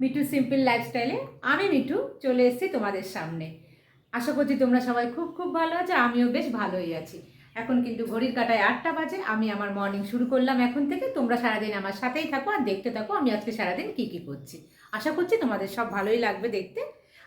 Mithu simple লাইফস্টাইলে আমি মিঠু চলে এসেছি তোমাদের সামনে। আশা করছি তোমরা সবাই খুব খুব ভালো আছো, আমিও বেশ ভালোই আছি। এখন কিন্তু ঘড়ির কাটায় আটটা বাজে, আমি আমার মর্নিং শুরু করলাম এখন থেকে। তোমরা সারাদিন আমার সাথেই থাকো আর দেখতে থাকো আমি আজকে সারাদিন কী কী করছি। আশা করছি তোমাদের সব ভালোই লাগবে দেখতে।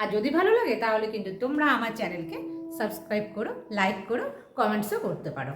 আর যদি ভালো লাগে তাহলে কিন্তু তোমরা আমার চ্যানেলকে সাবস্ক্রাইব করো লাইক করো কমেন্টসও করতে পারো।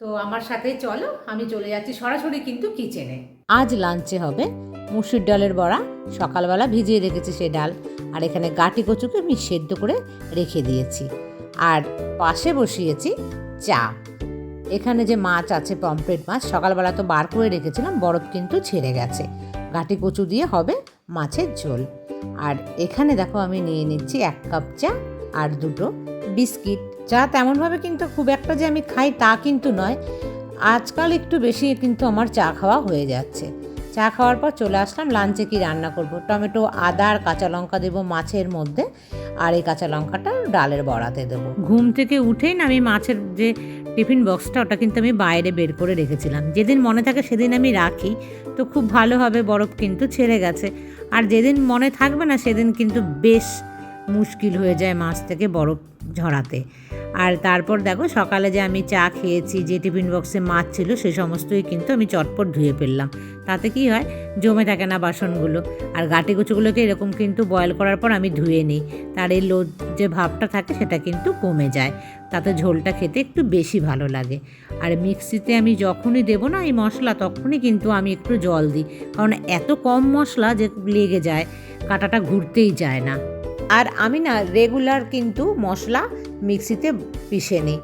তো আমার সাথে চলো, আমি চলে যাচ্ছি সরাসরি কিন্তু কিচেনে আজ লাঞ্চে হবে মুসুর ডালের বড়া সকালবেলা ভিজিয়ে রেখেছি সেই ডাল। আর এখানে গাটি কচুকে আমি সেদ্ধ করে রেখে দিয়েছি। আর পাশে বসিয়েছি চা। এখানে যে মাছ আছে, পমফ্রেট মাছ, সকালবেলা তো বার করে রেখেছিলাম, বরফ কিন্তু ছেড়ে গেছে। গাটি কচু দিয়ে হবে মাছের ঝোল। আর এখানে দেখো আমি নিয়ে নিচ্ছি এক কাপ চা আর দুটো বিস্কিট। চা তেমনভাবে কিন্তু খুব একটা যে আমি খাই তা কিন্তু নয়। আজকাল একটু বেশি কিন্তু আমার চা খাওয়া হয়ে যাচ্ছে। চা খাওয়ার পর চলে আসলাম লাঞ্চে কি রান্না করব? টমেটো, আদা আর কাঁচা লঙ্কা দেবো মাছের মধ্যে, আর এই কাঁচা লঙ্কাটা ডালের বড়াতে দেবো। ঘুম থেকে উঠেই না আমি মাছের যে টিফিন বক্সটা, ওটা কিন্তু আমি বাইরে বের করে রেখেছিলাম। যেদিন মনে থাকে সেদিন আমি রাখি, তো খুব ভালোভাবে বরফ কিন্তু ছেড়ে গেছে। আর যেদিন মনে থাকবে না, সেদিন কিন্তু বেশ মুশকিল হয়ে যায় মাছ থেকে বরফ ঝরাতে। আর তারপর দেখো, সকালে যে আমি চা খেয়েছি, যে টিফিন বক্সে মাছ ছিল, সে সমস্তই কিন্তু আমি চটপট ধুয়ে ফেললাম। তাতে কি হয়, জমে থাকে না বাসনগুলো। আর গাটি গুচুগুলোকে এরকম কিন্তু বয়েল করার পর আমি ধুয়ে নিই। তার এই লোদ যে ভাবটা থাকে, সেটা কিন্তু কমে যায়। তাতে ঝোলটা খেতে একটু বেশি ভালো লাগে। আর মিক্সিতে আমি যখনই দেবো না এই মশলা, তখনই কিন্তু আমি একটু জল দিই। কারণ এত কম মশলা যে লেগে যায়, কাটাটা ঘুরতেই যায় না। আর আমি না রেগুলার কিন্তু মশলা মিক্সিতে পিষে নিই।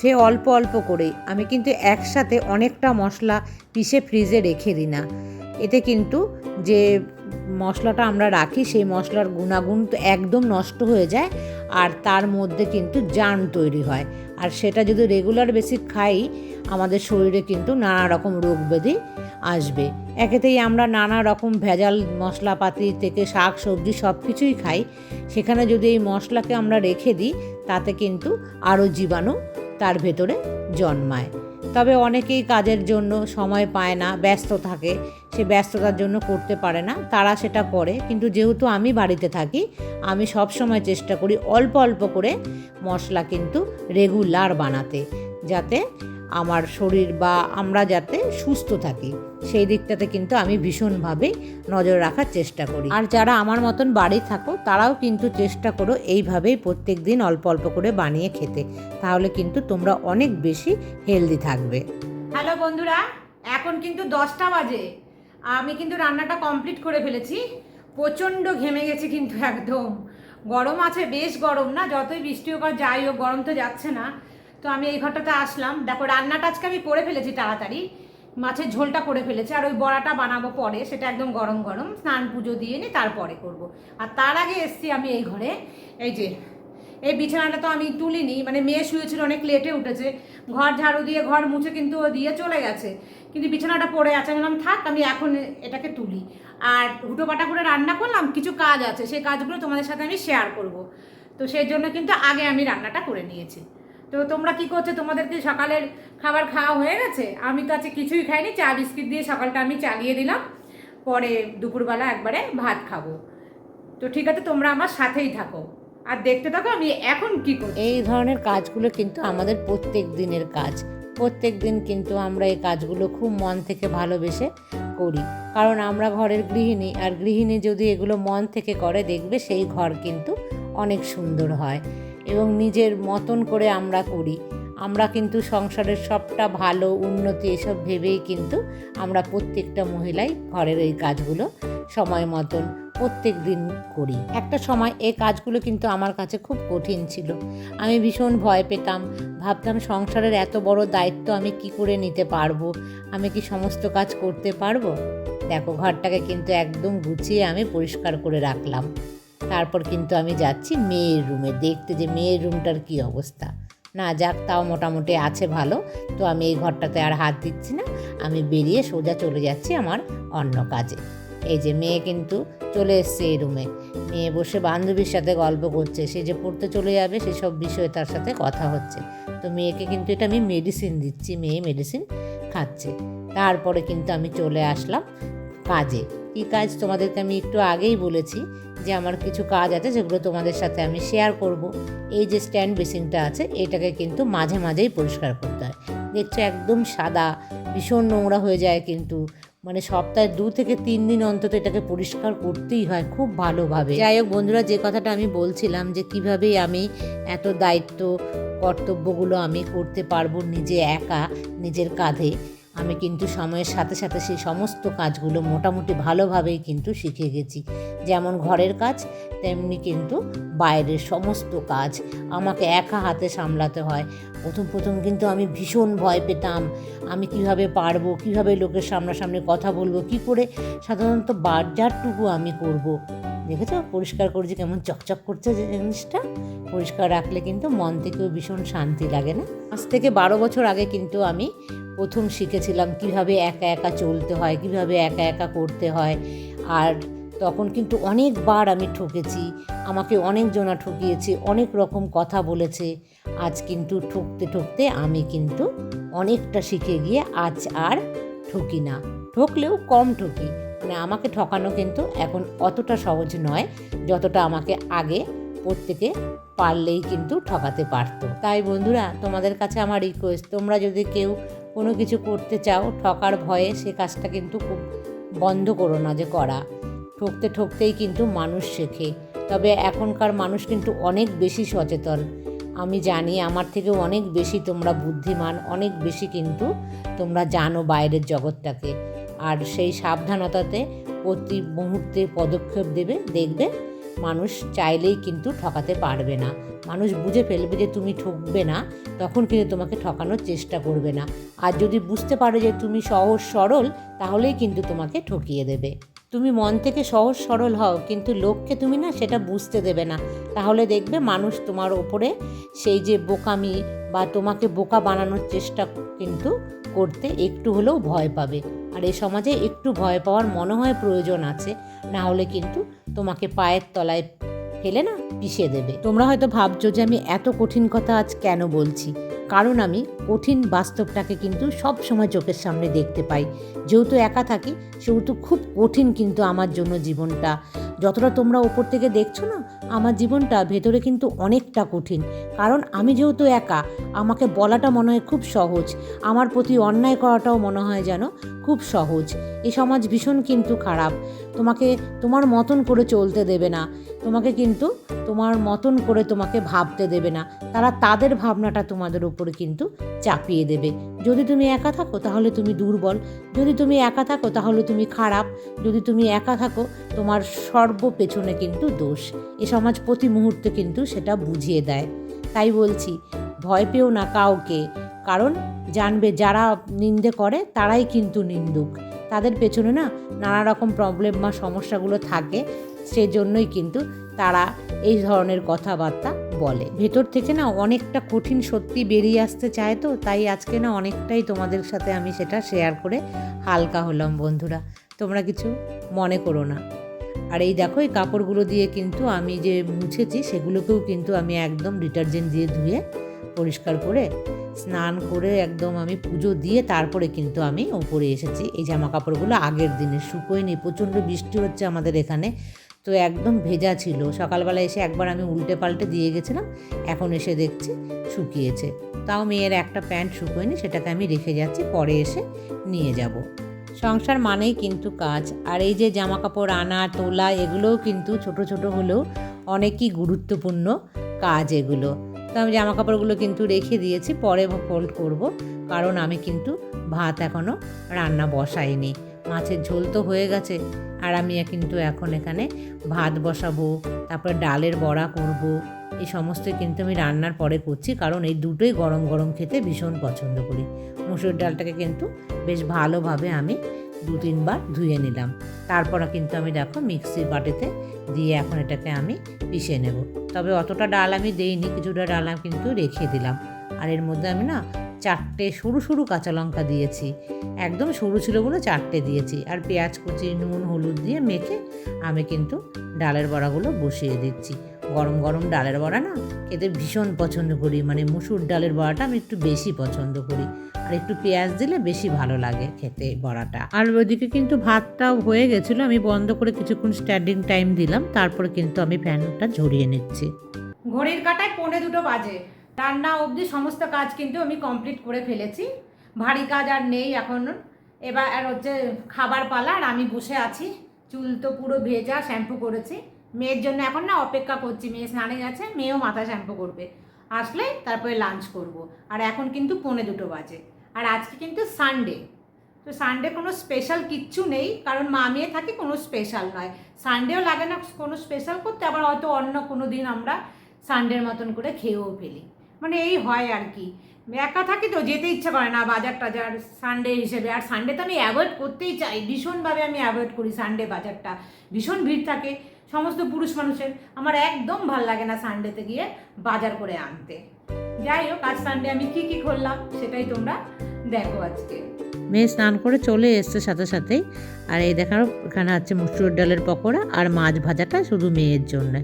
সে অল্প অল্প করেই। আমি কিন্তু একসাথে অনেকটা মশলা পিষে ফ্রিজে রেখে দিই না। এতে কিন্তু যে মশলাটা আমরা রাখি, সেই মশলার গুণাগুণ তো একদম নষ্ট হয়ে যায় আর তার মধ্যে কিন্তু জার্ম তৈরি হয়। আর সেটা যদি রেগুলার বেসিক খাই, আমাদের শরীরে কিন্তু নানা রকম রোগ ব্যাধি আসবে। একেতেই আমরা নানা রকম ভেজাল মশলাপাতি থেকে শাক, সবজি সব কিছুই খাই। সেখানে যদি এই মশলাকে আমরা রেখে দিই, তাতে কিন্তু আরও জীবাণু তার ভেতরে জন্মায়। তবে অনেকেই কাজের জন্য সময় পায় না, ব্যস্ত থাকে। সে ব্যস্ততার জন্য করতে পারে না, তারা সেটা করে। কিন্তু যেহেতু আমি বাড়িতে থাকি, আমি সব সময় চেষ্টা করি অল্প অল্প করে মশলা কিন্তু রেগুলার বানাতে, যাতে আমার শরীর বা আমরা যাতে সুস্থ থাকি, সেই দিকটাতে কিন্তু আমি ভীষণভাবে নজর রাখার চেষ্টা করি। আর যারা আমার মতন বাড়ি থাকো, তারাও কিন্তু চেষ্টা করো এইভাবেই প্রত্যেক দিন অল্প অল্প করে বানিয়ে খেতে। তাহলে কিন্তু তোমরা অনেক বেশি হেলদি থাকবে। হ্যালো বন্ধুরা, এখন কিন্তু দশটা বাজে। আমি কিন্তু রান্নাটা কমপ্লিট করে ফেলেছি। প্রচণ্ড ঘেমে গেছে কিন্তু একদম। গরম আছে, বেশ গরম না, যতই বৃষ্টি হোক আর যাই হোক, গরম তো যাচ্ছে না। তো আমি এই ঘরটাতে আসলাম। দেখো, রান্নাটা আজকে আমি করে ফেলেছি তাড়াতাড়ি। মাছের ঝোলটা করে ফেলেছি, আর ওই বড়াটা বানাবো পরে, সেটা একদম গরম গরম। স্নান পুজো দিয়ে নি তারপরে করব। আর তার আগে এসছি আমি এই ঘরে। এই যে, এই বিছানাটা তো আমি তুলিনি মানে মেয়ে শুয়েছিল, অনেক লেটে উঠেছে। ঘর ঝাড়ু দিয়ে, ঘর মুছে কিন্তু ও দিয়ে চলে গেছে। কিন্তু বিছানাটা পড়ে আছে। আমি বললাম, থাক, আমি এখন এটাকে তুলি। আর হুটো পাটা করে রান্না করলাম, কিছু কাজ আছে। সেই কাজগুলো তোমাদের সাথে আমি শেয়ার করব। তো সেই জন্য কিন্তু আগে আমি রান্নাটা করে নিয়েছি। তো তোমরা কি করছ? তোমাদের কি সকালের খাবার খাওয়া হয়ে গেছে? আমি তো আজকে কিছুই খাইনি, চা, বিস্কিট দিয়ে সকালটা আমি চালিয়ে দিলাম। পরে দুপুরবেলা একবারে ভাত খাব। তো ঠিক আছে, তোমরা আমার সাথেই থাকো। আর দেখতে থাকো আমি এখন কি করছি। এই ধরনের কাজগুলো কিন্তু আমাদের প্রত্যেক দিনের কাজ। প্রত্যেক দিন কিন্তু আমরা এই কাজগুলো খুব মন থেকে ভালোবেসে করি। কারণ আমরা ঘরের গৃহিণী, আর গৃহিণী যদি এগুলো মন থেকে করে, দেখবে সেই ঘর কিন্তু অনেক সুন্দর হয়। এবং নিজের মতন করে আমরা করি। আমরা কিন্তু সংসারের সবটা ভালো, উন্নতি এসব ভেবেই কিন্তু আমরা প্রত্যেকটা মহিলাই ঘরের এই কাজগুলো সময় মতন প্রত্যেক দিন করি। একটা সময় এই কাজগুলো কিন্তু আমার কাছে খুব কঠিন ছিল। আমি ভীষণ ভয় পেতাম। ভাবতাম সংসারের এত বড় দায়িত্ব আমি কি করে নিতে পারব? আমি কি সমস্ত কাজ করতে পারব? দেখো, ঘরটাকে কিন্তু একদম গুছিয়ে আমি পরিষ্কার করে রাখলাম। তারপর কিন্তু আমি যাচ্ছি মেয়ের রুমে, দেখতে যে মেয়ের রুমটার কি অবস্থা। না যাক, তাও মোটামুটি আছে ভালো। তো আমি এই ঘরটাতে আর হাত দিচ্ছি না, আমি বেরিয়ে সোজা চলে যাচ্ছি আমার অন্য কাজে। এই যে মেয়ে কিন্তু চলে এসছে এই রুমে। মেয়ে বসে বান্ধবীর সাথে গল্প করছে, সে যে পড়তে চলে যাবে সেসব বিষয়ে তার সাথে কথা হচ্ছে। তো মেয়েকে কিন্তু এটা আমি মেডিসিন দিচ্ছি, মেয়ে মেডিসিন খাচ্ছে। তারপরে কিন্তু আমি চলে আসলাম। কাজে। কী কাজ তোমাদেরকে আমি একটু আগেই বলেছি যে আমার কিছু কাজ আছে যেগুলো তোমাদের সাথে আমি শেয়ার করব। এই যে স্ট্যান্ড বেসিংটা আছে, এটাকে কিন্তু মাঝে মাঝেই পরিষ্কার করতে হয়। দেখছ একদম সাদা, ভীষণ নোংরা হয়ে যায় কিন্তু। মানে সপ্তাহে দু থেকে তিন দিন অন্তত এটাকে পরিষ্কার করতেই হয় খুব ভালোভাবে। যাই হোক বন্ধুরা, যে কথাটা আমি বলছিলাম যে কীভাবে আমি এত দায়িত্ব, কর্তব্যগুলো আমি করতে পারব নিজে একা, নিজের কাঁধে আমি কিন্তু সময়ের সাথে সাথে সেই সমস্ত কাজগুলো মোটামুটি ভালোভাবেই কিন্তু শিখে গেছি। যেমন ঘরের কাজ, তেমনি কিন্তু বাইরের সমস্ত কাজ আমাকে একা হাতে সামলাতে হয়। প্রথম প্রথম কিন্তু আমি ভীষণ ভয় পেতাম। আমি কীভাবে পারব, কীভাবে লোকের সামনাসামনি কথা বলব, কি করে সাধারণত বাজারটুকু আমি করব। দেখেছ? পরিষ্কার করছি কেমন চকচক করছে যে জিনিসটা? পরিষ্কার রাখলে কিন্তু মন থেকেও ভীষণ শান্তি লাগে না? আজ থেকে বারো বছর আগে কিন্তু আমি প্রথম শিখেছিলাম কীভাবে একা একা চলতে হয়, কীভাবে একা একা করতে হয়। আর তখন কিন্তু অনেকবার আমি ঠকেছি, আমাকে অনেকজনা ঠকিয়েছে, অনেক রকম কথা বলেছে। আজ কিন্তু ঠকতে ঠকতে আমি কিন্তু অনেকটা শিখে গিয়ে আজ আর ঠকি না। ঠকলেও কম ঠকি। মানে আমাকে ঠকানো কিন্তু এখন অতটা সহজ নয়, যতটা আমাকে আগে প্রত্যেকে পারলেই কিন্তু ঠকাতে পারতো। তাই বন্ধুরা, তোমাদের কাছে আমার রিকোয়েস্ট তোমরা যদি কেউ কোনো কিছু করতে চাও, ঠকার ভয়ে সে কাজটা কিন্তু খুব বন্ধ করো না যে করা। ঠকতে ঠকতেই কিন্তু মানুষ শেখে। তবে এখনকার মানুষ কিন্তু অনেক বেশি সচেতন। আমি জানি আমার থেকেও অনেক বেশি তোমরা বুদ্ধিমান, অনেক বেশি কিন্তু তোমরা জানো বাইরের জগৎটাকে। আর সেই সাবধানতাতে প্রতি মুহূর্তে পদক্ষেপ দেবে, দেখবে মানুষ চাইলেই কিন্তু ঠকাতে পারবে না। মানুষ বুঝে ফেলবে যে তুমি ঠকবে না, তখন কিন্তু তোমাকে ঠকানোর চেষ্টা করবে না। আর যদি বুঝতে পারো যে তুমি সহজ সরল, তাহলেই কিন্তু তোমাকে ঠকিয়ে দেবে। তুমি মন থেকে সহজ সরল হও, কিন্তু লোককে তুমি না সেটা বুঝতে দেবে না। তাহলে দেখবে মানুষ তোমার ওপরে সেই যে বোকামি বা তোমাকে বোকা বানানোর চেষ্টা কিন্তু করতে একটু হলেও ভয় পাবে। আর এই সমাজে একটু ভয় পাওয়ার মনে হয় প্রয়োজন আছে। না হলে কিন্তু তোমাকে পায়ের তলায় ফেলে না পিষে দেবে। তোমরা হয়তো ভাবছ যে আমি এত কঠিন কথা আজ কেন বলছি? কারণ আমি কঠিন বাস্তবটাকে কিন্তু সব সময় চোখের সামনে দেখতে পাই। যেহেতু একা থাকি, সেহেতু খুব কঠিন কিন্তু আমার জন্য জীবনটা। যতটা তোমরা ওপর থেকে দেখছ না আমার জীবনটা ভেতরে কিন্তু অনেকটা কঠিন। কারণ আমি যেহেতু একা, আমাকে বলাটা মনে হয় খুব সহজ। আমার প্রতি অন্যায় করাটাও মনে হয় যেন খুব সহজ। এই সমাজ ভীষণ কিন্তু খারাপ। তোমাকে তোমার মতন করে চলতে দেবে না। তোমাকে কিন্তু তোমার মতন করে তোমাকে ভাবতে দেবে না। তারা তাদের ভাবনাটা তোমাদের উপরে কিন্তু চাপিয়ে দেবে। যদি তুমি একা থাকো, তাহলে তুমি দুর্বল। যদি তুমি একা থাকো, তাহলে তুমি খারাপ। যদি তুমি একা থাকো, তোমার সর্ব পেছনে কিন্তু দোষ। এ সমাজ প্রতি মুহূর্তে কিন্তু সেটা বুঝিয়ে দেয়। তাই বলছি, ভয় পেও না কাউকে, কারণ জানবে যারা নিন্দে করে তারাই কিন্তু নিন্দুক। তাদের পেছনে না নানা রকম প্রবলেম বা সমস্যাগুলো থাকে, সেজন্যই কিন্তু তারা এই ধরনের কথাবার্তা বলে। ভেতর থেকে না অনেকটা কঠিন সত্যি বেরিয়ে আসতে চায় তো, তাই আজকে না অনেকটাই তোমাদের সাথে আমি সেটা শেয়ার করে হালকা হলাম বন্ধুরা। তোমরা কিছু মনে করো না। আর এই দেখো, এই কাপড়গুলো দিয়ে কিন্তু আমি যে মুছেছি, সেগুলোকেও কিন্তু আমি একদম ডিটারজেন্ট দিয়ে ধুয়ে পরিষ্কার করে, স্নান করে একদম আমি পুজো দিয়ে তারপরে কিন্তু আমি ওপরে এসেছি। এই জামা কাপড়গুলো আগের দিনে শুকোয়নি প্রচণ্ড বৃষ্টি হচ্ছে আমাদের এখানে, তো একদম ভেজা ছিল। সকালবেলা এসে একবার আমি উল্টে পাল্টে দিয়ে গেছিলাম, এখন এসে দেখছি শুকিয়েছে। তাও মেয়ের একটা প্যান্ট শুকোয়নি, সেটাকে আমি রেখে যাচ্ছি, পরে এসে নিয়ে যাব। সংসার মানেই কিন্তু কাজ। আর এই যে জামা কাপড় আনা, তোলা, এগুলোও কিন্তু ছোট ছোট হলেও অনেকই গুরুত্বপূর্ণ কাজ এগুলো। তো আমি জামা কাপড়গুলো কিন্তু রেখে দিয়েছি, পরে ফোল্ড করব। কারণ আমি কিন্তু ভাত এখনও রান্না বসাইনি। মাছের ঝোল তো হয়ে গেছে, আর আমি কিন্তু এখন এখানে ভাত বসাবো, তারপরে ডালের বড়া করব। এই সমস্ত কিন্তু আমি রান্নার পরে করছি, কারণ এই দুটোই গরম গরম খেতে ভীষণ পছন্দ করি। মুসুর ডালটাকে কিন্তু বেশ ভালোভাবে আমি দু তিনবার ধুয়ে নিলাম। তারপর কিন্তু আমি দেখো মিক্সির বাটিতে দিয়ে এখন এটাকে আমি পিষে নেব। তবে অতটা ডাল আমি দেইনি, কিছুটা ডাল আমি কিন্তু রেখে দিলাম। আর এর মধ্যে আমি না চারটে সরু সরু কাঁচা লঙ্কা দিয়েছি। একদম সরু ছিল বলে চারটে দিয়েছি। আর পেঁয়াজ কুচি, নুন, হলুদ দিয়ে মেখে আমি কিন্তু ডালের বড়াগুলো বসিয়ে দিচ্ছি। গরম গরম ডালের বড়া না? খেতে ভীষণ পছন্দ করি। মানে মুসুর ডালের বড়াটা আমি একটু বেশি পছন্দ করি। আর একটু পেঁয়াজ দিলে বেশি ভালো লাগে খেতে বড়াটা। আর ওইদিকে কিন্তু ভাতটাও হয়ে গেছিল। আমি বন্ধ করে কিছুক্ষণ স্ট্যান্ডিং টাইম দিলাম। তারপরে কিন্তু আমি ফ্যানটা ঝরিয়ে নিচ্ছি। ঘড়ির কাটায় পৌনে দুটো বাজে। রান্না অবধি সমস্ত কাজ কিন্তু আমি কমপ্লিট করে ফেলেছি। ভারী কাজ আর নেই এখন। এবার আর হচ্ছে খাবার পালা আর আমি বসে আছি। চুল তো পুরো ভেজা শ্যাম্পু করেছি। মেয়ের জন্য এখন না অপেক্ষা করছি, মেয়ে স্নানে গেছে মেয়েও মাথা শ্যাম্পু করবে। আসলে তারপরে লাঞ্চ করব। আর এখন কিন্তু পৌনে দুটো বাজে। আর আজকে কিন্তু সানডে তো সানডে কোনো স্পেশাল কিচ্ছু নেই, কারণ মা মেয়ে থাকি কোনো স্পেশাল নয়। সানডেও লাগে না কোনো স্পেশাল করতে, আবার হয়তো অন্য কোনো দিন আমরা সানডের মতন করে খেয়েও ফেলি। মানে এই হয় আর কি। একা থাকি তো যেতে ইচ্ছা করে না বাজার টাজার সানডে হিসেবে। আর সানডে তো আমি অ্যাভয়েড করতেই চাই। ভীষণভাবে আমি অ্যাভয়েড করি সানডে বাজারটা। ভীষণ ভিড় থাকে। সমস্ত পুরুষ মানুষের। আমার একদম ভালো লাগে না সানডেতে গিয়ে বাজার করে আনতে। যাই হোক আজ সানডে আমি কি কি করলাম সেটাই তোমরা দেখো আজকে। মেয়ে স্নান করে চলে এসছে সাথে সাথেই। আর এই দেখার এখানে আছে মুসুর ডালের পকোড়া আর মাছ ভাজাটা শুধু মেয়ের জন্য।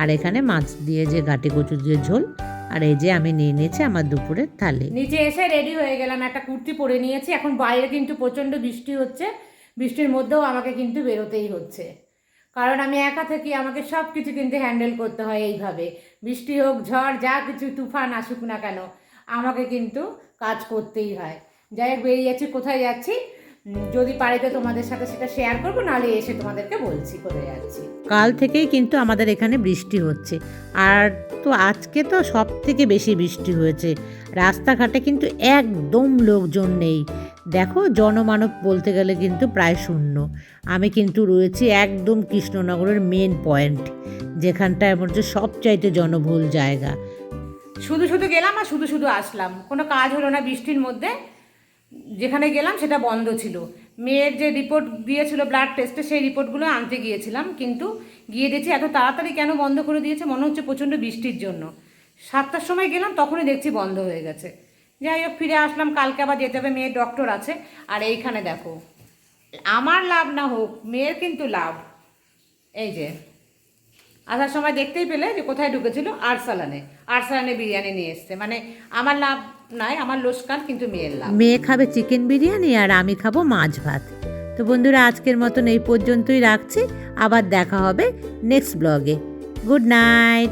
আর এখানে মাছ দিয়ে যে গাটি কচু দিয়ে ঝোল আর এই যে আমি নিয়ে নিয়েছি আমার দুপুরের থালি। নিচে এসে রেডি হয়ে গেলাম একটা কুর্তি পরে নিয়েছি। এখন বাইরে কিন্তু প্রচণ্ড বৃষ্টি হচ্ছে। বৃষ্টির মধ্যেও আমাকে কিন্তু বেরোতেই হচ্ছে। কারণ আমি একা থেকে আমাকে সব কিছু কিন্তু হ্যান্ডেল করতে হয় এইভাবে। বৃষ্টি হোক, ঝড়, যা কিছু, তুফান আসুক না কেন, আমাকে কিন্তু কাজ করতেই হয়। যাই হোক, বেরিয়ে যাচ্ছি, কোথায় যাচ্ছি? যদি পারিতে তোমাদের সাথে সেটা শেয়ার করব, নাহলে এসে তোমাদেরকে বলছি, কোথায় যাচ্ছি। কাল থেকেই কিন্তু আমাদের এখানে বৃষ্টি হচ্ছে। আর তো আজকে তো সব থেকে বেশি বৃষ্টি হয়েছে। রাস্তাঘাটে কিন্তু একদম লোকজন নেই। দেখো জনমানব বলতে গেলে কিন্তু প্রায় শূন্য। আমি কিন্তু রয়েছি একদম কৃষ্ণনগরের মেন পয়েন্ট যেখানটায় মধ্যে সবচাইতে জনবহুল জায়গা। শুধু শুধু গেলাম আর শুধু শুধু আসলাম। কোনো কাজ হলো না বৃষ্টির মধ্যে। যেখানে গেলাম সেটা বন্ধ ছিল। মেয়ের যে রিপোর্ট দিয়েছিল ব্লাড টেস্টে সেই রিপোর্টগুলো আনতে গিয়েছিলাম। কিন্তু গিয়ে দেখছি এত তাড়াতাড়ি কেন বন্ধ করে দিয়েছে? মনে হচ্ছে প্রচণ্ড বৃষ্টির জন্য। সাতটার সময় গেলাম, তখনই দেখছি বন্ধ হয়ে গেছে। যাই হোক, ফিরে আসলাম, কালকে আবার যেতে হবে, মেয়ের ডক্টর আছে। আর এইখানে দেখো, আমার লাভ না হোক, মেয়ের কিন্তু লাভ। এই যে, আসার সময় দেখতেই পেলে যে কোথায় ঢুকেছিল, আরসালানে। আরসালানে বিরিয়ানি নিয়ে এসছে। মানে আমার লাভ নাই, আমার লোসকান, কিন্তু মেয়ের লাভ। মেয়ে খাবে চিকেন বিরিয়ানি আর আমি খাব মাছ ভাত। তো বন্ধুরা আজকের মতন এই পর্যন্তই রাখছি। আবার দেখা হবে নেক্সট ব্লগে গুড নাইট